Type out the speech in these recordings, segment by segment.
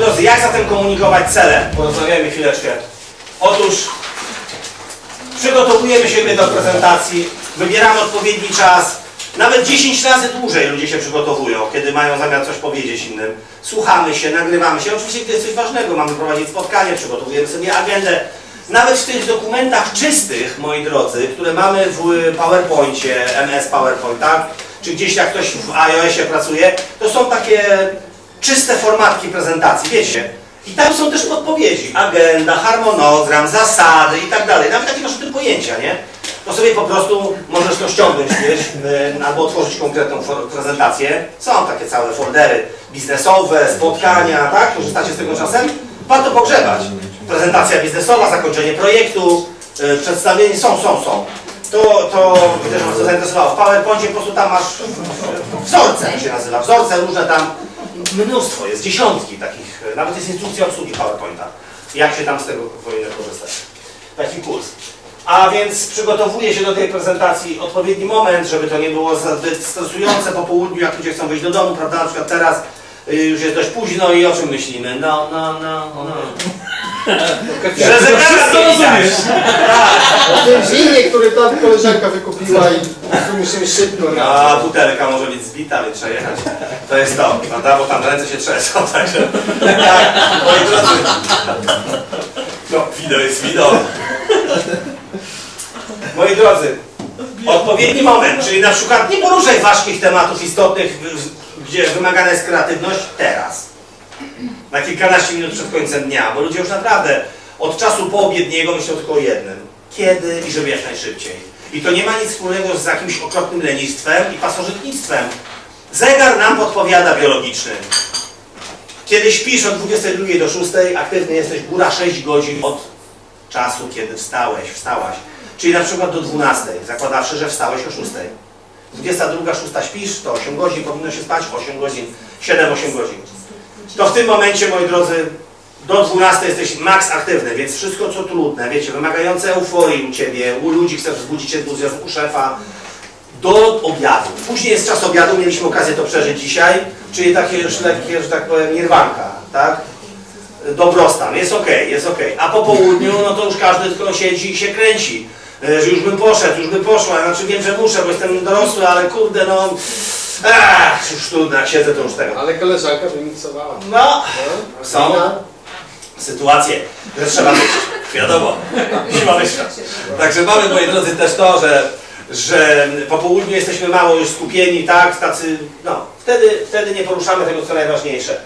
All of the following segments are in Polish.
Drodzy, jak zatem komunikować cele? Porozmawiajmy chwileczkę. Otóż przygotowujemy siebie do prezentacji, wybieramy odpowiedni czas. Nawet 10 razy dłużej ludzie się przygotowują, kiedy mają zamiar coś powiedzieć innym. Słuchamy się, nagrywamy się. Oczywiście to jest coś ważnego. Mamy prowadzić spotkanie, przygotowujemy sobie agendę. Nawet w tych dokumentach czystych, moi drodzy, które mamy w PowerPoincie, MS PowerPoint, tak? Czy gdzieś jak ktoś w iOSie pracuje, to są takie czyste formatki prezentacji, wiecie? I tam są też podpowiedzi, agenda, harmonogram, zasady i tak dalej. Nawet jak masz tym pojęcia, nie? To sobie po prostu możesz to ściągnąć gdzieś albo otworzyć konkretną prezentację. Są takie całe foldery biznesowe, spotkania, tak? Korzystacie z tego czasem? Warto pogrzebać. Prezentacja biznesowa, zakończenie projektu, y, przedstawienie, są, są, są. To, to też was to zainteresowało. W PowerPoincie po prostu tam masz wzorce, się nazywa, wzorce różne tam, mnóstwo jest, dziesiątki takich, e, nawet jest instrukcja obsługi PowerPointa, jak się tam z tego powinno korzystać. Taki kurs. A więc przygotowuję się do tej prezentacji odpowiedni moment, żeby to nie było zbyt stresujące po południu, jak ludzie chcą wyjść do domu, prawda? Na przykład teraz y, już jest dość późno i o czym myślimy? No, no, no, no. Że zegara nie widać. O tym winie, który tam koleżanka wykupiła i tu musimy szybko A butelka może być zbita, więc trzeba jechać. To jest to, prawda? Bo tam ręce się trzęsą, także. Tak, moi drodzy. No, wino jest wino. Moi drodzy, odpowiedni moment, czyli na przykład nie poruszaj ważkich tematów istotnych, w- w- gdzie wymagana jest kreatywność, teraz. Na kilkanaście minut przed końcem dnia, bo ludzie już naprawdę od czasu poobiedniego myślą tylko o jednym. Kiedy i żeby jak najszybciej. I to nie ma nic wspólnego z jakimś okropnym lenistwem i pasożytnictwem. Zegar nam podpowiada biologiczny. Kiedy śpisz od 22 do 6, aktywny jesteś góra 6 godzin od czasu, kiedy wstałeś, wstałaś. Czyli na przykład do 12, zakładawszy, że wstałeś o 6. 22, 6 śpisz, to 8 godzin, powinno się spać 8 godzin, 7-8 godzin. To w tym momencie, moi drodzy, do 12 jesteś maks aktywny, więc wszystko co trudne, wiecie, wymagające euforii u Ciebie, u ludzi chcesz wzbudzić entuzjazm, u szefa, do obiadu. Później jest czas obiadu, mieliśmy okazję to przeżyć dzisiaj, czyli takie już lekkie, że tak powiem, nirwanka, tak? Dobrostan, jest ok, jest ok. A po południu, no to już każdy tylko siedzi i się kręci. E, Że już bym poszedł, już bym poszła, znaczy wiem, że muszę, bo jestem dorosły, ale kurde, no... Ach, już trudno, jak siedzę, to już tego. Ale koleżanka wymiksowała. No, No, Są. Wina. sytuacje, że trzeba być, wiadomo, siła wyższa. Także mamy, moi drodzy, też to, że, że po południu jesteśmy mało już skupieni, tak, tacy, no, wtedy, wtedy nie poruszamy tego, co najważniejsze.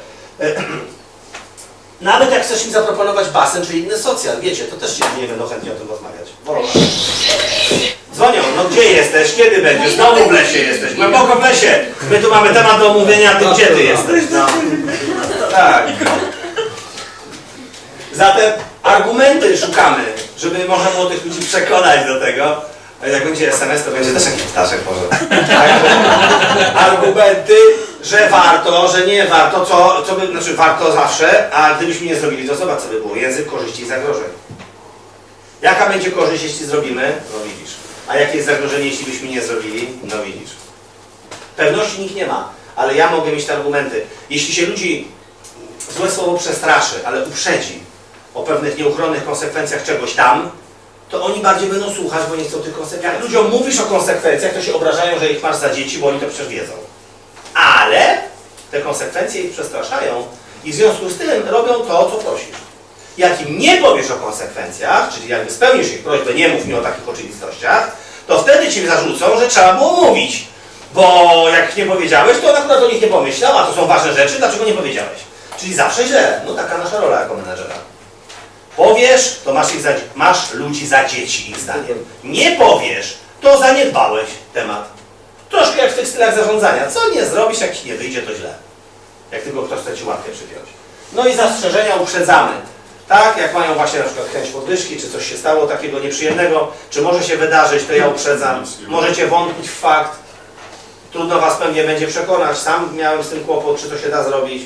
Nawet jak chcesz im zaproponować basen czy inny socjal, wiecie, to też ci nie będą chętnie o tym rozmawiać. Dzwonią, no gdzie jesteś, kiedy będziesz? Znowu w lesie jesteś, głęboko w lesie. My tu mamy temat do omówienia, ty gdzie ty jesteś? No. Tak. Zatem argumenty szukamy, żeby można było tych ludzi przekonać do tego. Jak będzie SMS, to będzie też jakiś ptaszek może. Argumenty, że warto, że nie warto, co, co by, znaczy warto zawsze, a gdybyśmy nie zrobili, to zobacz co by było. Język korzyści i zagrożeń. Jaka będzie korzyść, jeśli zrobimy? No widzisz. A jakie jest zagrożenie, jeśli byśmy nie zrobili? No widzisz. Pewności nikt nie ma, ale ja mogę mieć te argumenty. Jeśli się ludzi, złe słowo przestraszy, ale uprzedzi o pewnych nieuchronnych konsekwencjach czegoś tam, to oni bardziej będą słuchać, bo nie chcą tych konsekwencji. Jak ludziom mówisz o konsekwencjach, to się obrażają, że ich masz za dzieci, bo oni to przecież wiedzą. Ale te konsekwencje ich przestraszają i w związku z tym robią to, co prosisz. Jak im nie powiesz o konsekwencjach, czyli jakby spełnisz ich prośbę, nie mów mi o takich oczywistościach, to wtedy ci zarzucą, że trzeba było mówić. Bo jak nie powiedziałeś, to on akurat o nich nie pomyślał, a to są ważne rzeczy, dlaczego nie powiedziałeś? Czyli zawsze źle. No taka nasza rola jako menedżera. Powiesz, to masz, ich za, masz ludzi za dzieci, ich zdaniem. Nie powiesz, to zaniedbałeś temat. Troszkę jak w tych stylach zarządzania. Co nie zrobisz, jak ci nie wyjdzie, to źle. Jak tylko ktoś chce ci łapkę przypiąć. No i zastrzeżenia uprzedzamy. Tak, jak mają właśnie na przykład chęć podwyżki, czy coś się stało takiego nieprzyjemnego, czy może się wydarzyć, to ja uprzedzam. Możecie wątpić w fakt. Trudno was pewnie będzie przekonać. Sam miałem z tym kłopot, czy to się da zrobić.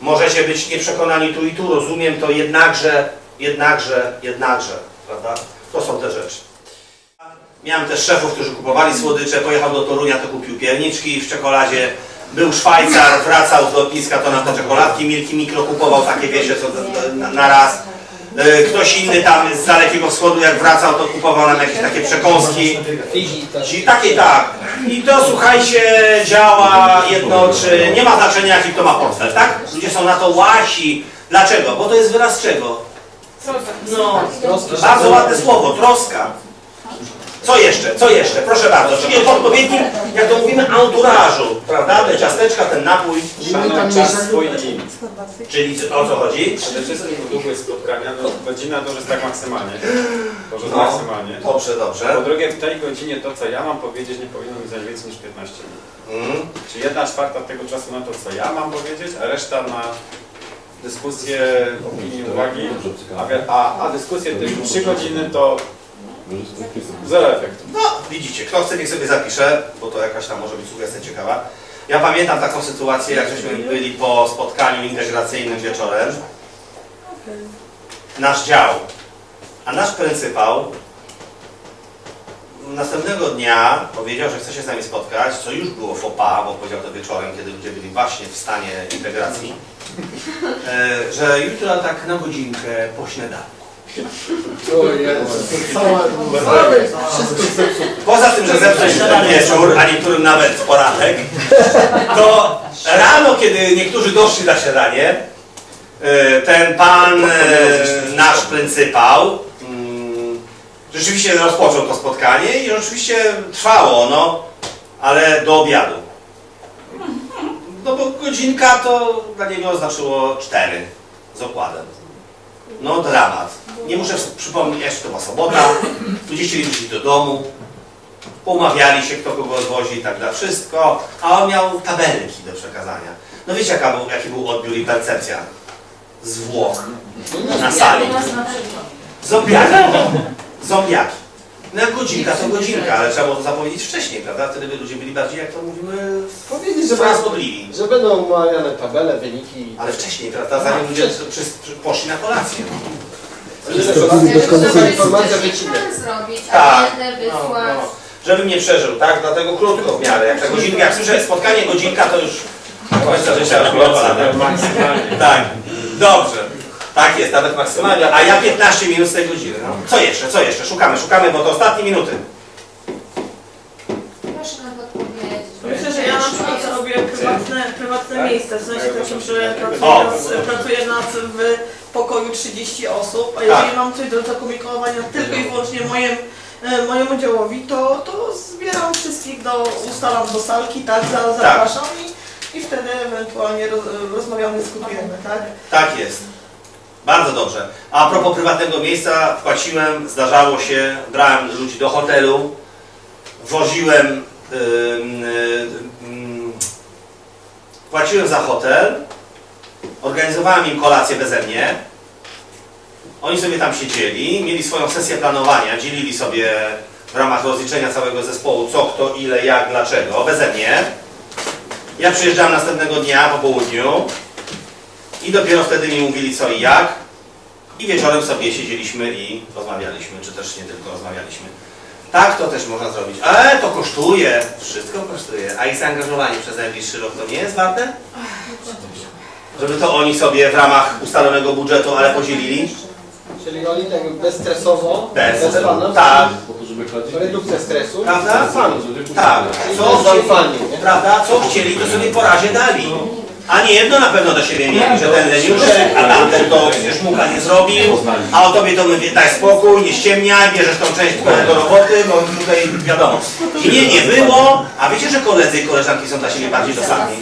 Możecie być nieprzekonani tu i tu, rozumiem to, jednakże, jednakże, jednakże, prawda? To są te rzeczy. Miałem też szefów, którzy kupowali słodycze, pojechał do Torunia, to kupił pierniczki w czekoladzie, był Szwajcar, wracał z lotniska, to na te czekoladki Milki Mikro kupował, takie wiecie, co na, na raz. E, Ktoś inny tam z Dalekiego Wschodu, jak wracał, to kupował nam jakieś takie przekąski. I takie tak. I to słuchajcie, działa jedno, czy nie ma znaczenia jaki to ma portfel, tak? Ludzie są na to łasi. Dlaczego? Bo to jest wyraz czego? No, bardzo ładne słowo, troska. Co jeszcze? Co jeszcze? Proszę bardzo. Czyli o odpowiednim, jak to mówimy, anturażu, prawda? Te ciasteczka, ten napój. Nie czas swój limit. Czyli o co chodzi? Przede wszystkim długość spotkania, no godzina to już jest tak maksymalnie. To już jest No. maksymalnie. Dobrze, Po dobrze. drugie, w tej godzinie to, co ja mam powiedzieć, nie powinno mi zająć więcej niż 15 minut. Mm. Czyli jedna czwarta tego czasu na to, co ja mam powiedzieć, a reszta na dyskusję, opinii, uwagi. A, wi- a, a dyskusję tych 3 godziny to zero efektu. No, widzicie, kto chce, niech sobie zapisze, bo to jakaś tam może być sugestia ciekawa. Ja pamiętam taką sytuację, jak żeśmy byli po spotkaniu integracyjnym wieczorem. Nasz dział, a nasz pryncypał następnego dnia powiedział, że chce się z nami spotkać, co już było fopa, bo powiedział to wieczorem, kiedy ludzie byli właśnie w stanie integracji, e, że jutro tak na godzinkę po śniadanku. Poza tym, że zepsuć ten wieczór, a niektórym nawet poranek, to rano, kiedy niektórzy doszli na śniadanie, e, ten pan, e, nasz pryncypał, mm, rzeczywiście rozpoczął to spotkanie i rzeczywiście trwało ono, ale do obiadu. No bo godzinka to dla niego znaczyło cztery z okładem. No dramat. Nie muszę przypomnieć, że to była sobota, ludzie chcieli wrócić do domu, umawiali się, kto kogo odwozi i tak dalej, wszystko, a on miał tabelki do przekazania. No wiecie, jaka był, jaki był odbiór i percepcja zwłok na sali. Zombiaki. Zombiaki. No godzinka to godzinka, ale trzeba było to zapowiedzieć wcześniej, prawda? Wtedy by ludzie byli bardziej, jak to mówimy, Powiedzieć, że, że będą omawiane tabele, wyniki. Ale wcześniej, prawda? Zanim ludzie przy, przy, poszli na kolację. Żeby informacja wycinać. zrobić, Tak. a No, wysłać. no. Żebym nie przeżył, tak? Dlatego krótko w miarę. Jak ta godzinka, jak słyszę spotkanie godzinka, to już końca życia już było ponad. Maksymalnie. Tak, dobrze. Tak jest, nawet maksymalnie. A ja 15 minut z tej godziny. No. Co jeszcze, co jeszcze? Szukamy, szukamy, bo to ostatnie minuty. Proszę nam podpowiedzieć. Myślę, że ja na przykład robię prywatne, prywatne miejsce, w sensie takim, że pracuję, O. nas, pracuję nas w pokoju 30 osób, a jeżeli Tak. mam coś do zakomunikowania tylko i wyłącznie mojem, e, mojemu działowi, to, to zbieram wszystkich, do, ustalam do salki, tak, za, zapraszam i, i wtedy ewentualnie roz, rozmawiamy, dyskutujemy, tak? Tak jest. Bardzo dobrze. A propos prywatnego miejsca, płaciłem, zdarzało się, brałem ludzi do hotelu, woziłem, ym, ym, płaciłem za hotel, organizowałem im kolację beze mnie. Oni sobie tam siedzieli, mieli swoją sesję planowania, dzielili sobie w ramach rozliczenia całego zespołu co, kto, ile, jak, dlaczego, beze mnie. Ja przyjeżdżałem następnego dnia po południu, i dopiero wtedy mi mówili co i jak. I wieczorem sobie siedzieliśmy i rozmawialiśmy, czy też nie tylko rozmawialiśmy. Tak to też można zrobić. Ale to kosztuje, wszystko kosztuje. A ich zaangażowanie przez najbliższy rok to nie jest warte? Żeby to oni sobie w ramach ustalonego budżetu, ale podzielili? Czyli oni tak bezstresowo, Bez. bez Tak, redukcja stresu, Prawda? tak. Co nie? prawda? Co chcieli, to sobie po razie dali. A nie jedno na pewno do siebie mieli, że ten leniuszek, a tamten to przecież muka nie zrobił, a o tobie to mówię, daj spokój, nie ściemniaj, bierzesz tą część do roboty, bo tutaj wiadomo. I nie, nie było, a wiecie, że koledzy i koleżanki są dla siebie bardziej dosadni.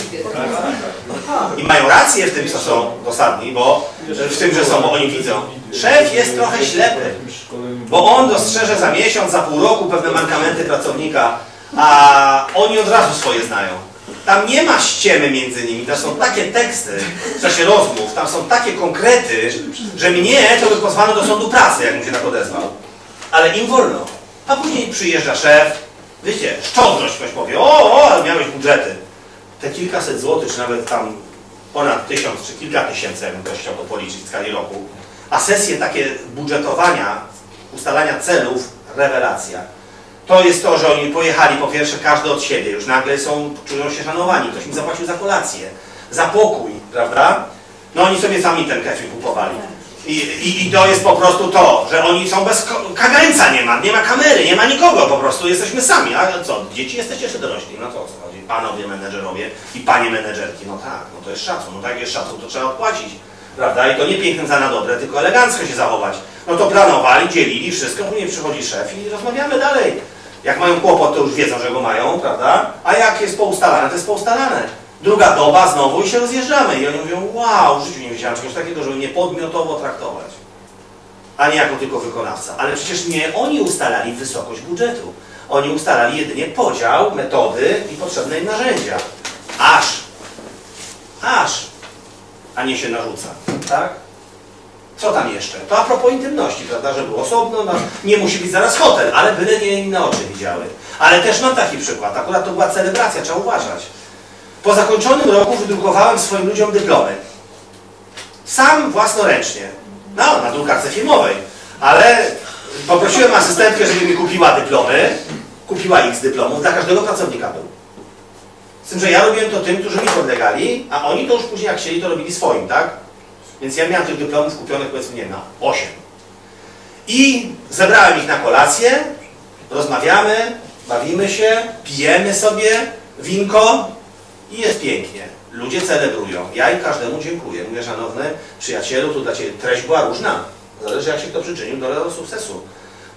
I mają rację w tym, co są dosadni, bo w tym, że są, oni widzą. Szef jest trochę ślepy, bo on dostrzeże za miesiąc, za pół roku pewne mankamenty pracownika, a oni od razu swoje znają. Tam nie ma ściemy między nimi, tam są takie teksty w czasie rozmów, tam są takie konkrety, że mnie to by pozwano do sądu pracy, jak mu się tak odezwał. Ale im wolno. A później przyjeżdża szef, wiecie, szczodrość ktoś powie, o, o, ale miałeś budżety. Te kilkaset złotych, czy nawet tam ponad tysiąc, czy kilka tysięcy, jakbym ktoś chciał to policzyć w skali roku. A sesje takie budżetowania, ustalania celów, rewelacja. To jest to, że oni pojechali po pierwsze każdy od siebie, już nagle są, czują się szanowani, ktoś im zapłacił za kolację, za pokój, prawda? No oni sobie sami ten kefir kupowali. I, i, I to jest po prostu to, że oni są bez kagańca nie ma, nie ma kamery, nie ma nikogo, po prostu jesteśmy sami. A co, dzieci jesteście czy dorośli? No to o co chodzi? Panowie menedżerowie i panie menedżerki, no tak, no to jest szacun, no tak jest szacun, to trzeba odpłacić. Prawda? I to nie pięknym za na dobre, tylko elegancko się zachować. No to planowali, dzielili wszystko, później przychodzi szef i rozmawiamy dalej. Jak mają kłopot, to już wiedzą, że go mają, prawda? A jak jest poustalane, to jest poustalane. Druga doba znowu i się rozjeżdżamy. I oni mówią, wow, w życiu nie widziałem czegoś takiego, żeby mnie podmiotowo traktować. A nie jako tylko wykonawca. Ale przecież nie oni ustalali wysokość budżetu. Oni ustalali jedynie podział, metody i potrzebne im narzędzia. Aż. Aż. A nie się narzuca. Tak? Co tam jeszcze? To a propos intymności, prawda, że było osobno, no, nie musi być zaraz hotel, ale byle nie inne oczy widziały. Ale też mam taki przykład, akurat to była celebracja, trzeba uważać. Po zakończonym roku wydrukowałem swoim ludziom dyplomy. Sam własnoręcznie. No, na drukarce filmowej. Ale poprosiłem asystentkę, żeby mi kupiła dyplomy. Kupiła x dyplomów, dla każdego pracownika był. Z tym, że ja robiłem to tym, którzy mi podlegali, a oni to już później jak chcieli, to robili swoim, tak? Więc ja miałem tych dyplomów kupionych powiedzmy, nie wiem, na 8. I zebrałem ich na kolację, rozmawiamy, bawimy się, pijemy sobie winko i jest pięknie. Ludzie celebrują. Ja im każdemu dziękuję. Mówię, szanowny przyjacielu, tu dla Ciebie treść była różna. Zależy jak się kto przyczynił do sukcesu.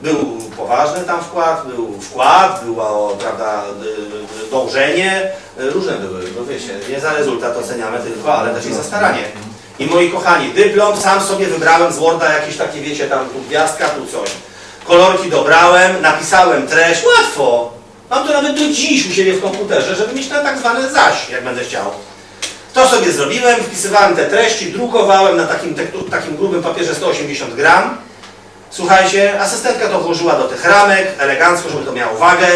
Był poważny tam wkład, był wkład, było prawda, dążenie, różne były, bo wiecie, nie za rezultat oceniamy tylko, ale też i za staranie. I moi kochani, dyplom sam sobie wybrałem z Worda jakieś takie, wiecie, tam tu gwiazdka, tu coś. Kolorki dobrałem, napisałem treść, łatwo. Mam to nawet do dziś u siebie w komputerze, żeby mieć na tak zwane zaś, jak będę chciał. To sobie zrobiłem, wpisywałem te treści, drukowałem na takim, takim grubym papierze 180 gram. Słuchajcie, asystentka to włożyła do tych ramek, elegancko, żeby to miało wagę.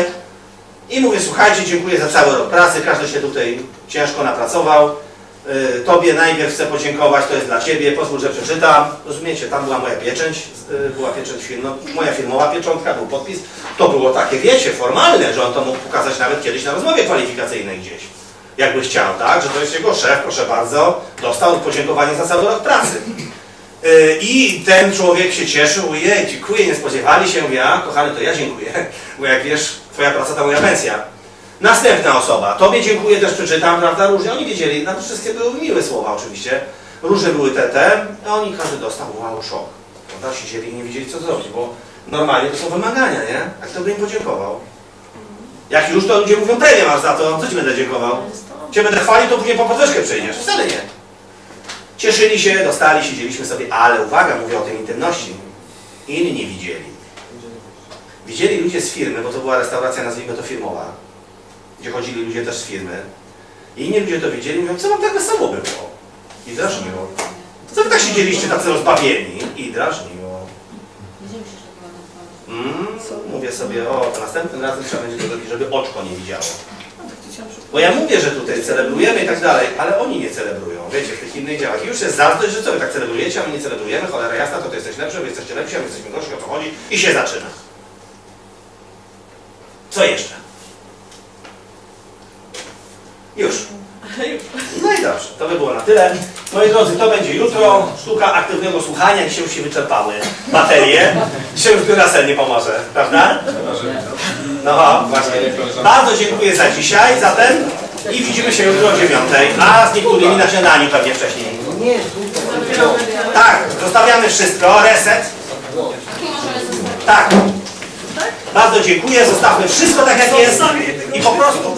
I mówię, słuchajcie, dziękuję za cały rok pracy, każdy się tutaj ciężko napracował. Y, Tobie najpierw chcę podziękować, to jest dla Ciebie, pozwól, że przeczytam. Rozumiecie, tam była moja pieczęć, y, była pieczęć firmo, moja firmowa pieczątka, był podpis. To było takie, wiecie, formalne, że on to mógł pokazać nawet kiedyś na rozmowie kwalifikacyjnej gdzieś. Jakby chciał, tak? Że to jest jego szef, proszę bardzo, dostał podziękowanie za cały rok pracy. Y, I ten człowiek się cieszył, ojej, dziękuję, nie spodziewali się, mówię, a kochany, to ja dziękuję, bo jak wiesz, twoja praca to moja pensja. Następna osoba, tobie dziękuję, też przeczytam, prawda, różnie, oni wiedzieli, no to wszystkie były miłe słowa oczywiście, różne były te, te, a oni każdy dostał, wow, szok, prawda, siedzieli i nie wiedzieli co zrobić, bo normalnie to są wymagania, nie? A kto by im podziękował? Jak już to ludzie mówią, premię masz za to, co ci będę dziękował? Cię będę chwalił, to później po podwyżkę przyjdziesz. Wcale nie. Cieszyli się, dostali, siedzieliśmy sobie, ale uwaga, mówię o tej intymności. Inni widzieli. Widzieli ludzie z firmy, bo to była restauracja, nazwijmy to firmowa, gdzie chodzili ludzie też z firmy. I inni ludzie to widzieli, mówią, co wam tak wesoło było? I drażniło. Co wy tak siedzieliście tacy rozbawieni? I drażniło. Mm, mówię sobie, o, następnym razem trzeba będzie to zrobić, żeby oczko nie widziało. Bo ja mówię, że tutaj celebrujemy i tak dalej, ale oni nie celebrują, wiecie, w tych innych działach. I już jest zazdrość, że co wy tak celebrujecie, a my nie celebrujemy, cholera jasna, to ty jesteś lepszy, wy jesteście lepsi, a my jesteśmy gorsi, o co chodzi? I się zaczyna. Co jeszcze? Już. No i dobrze, to by było na tyle. Moi drodzy, to będzie jutro. Sztuka aktywnego słuchania. Dzisiaj już się wyczerpały baterie. Dzisiaj już biurasel nie pomoże, prawda? No właśnie. Bardzo dziękuję za dzisiaj, zatem i widzimy się jutro o dziewiątej, a z niektórymi na śniadaniu pewnie wcześniej. Tak, zostawiamy wszystko, reset. Tak. Bardzo dziękuję, zostawmy wszystko tak jak jest i po prostu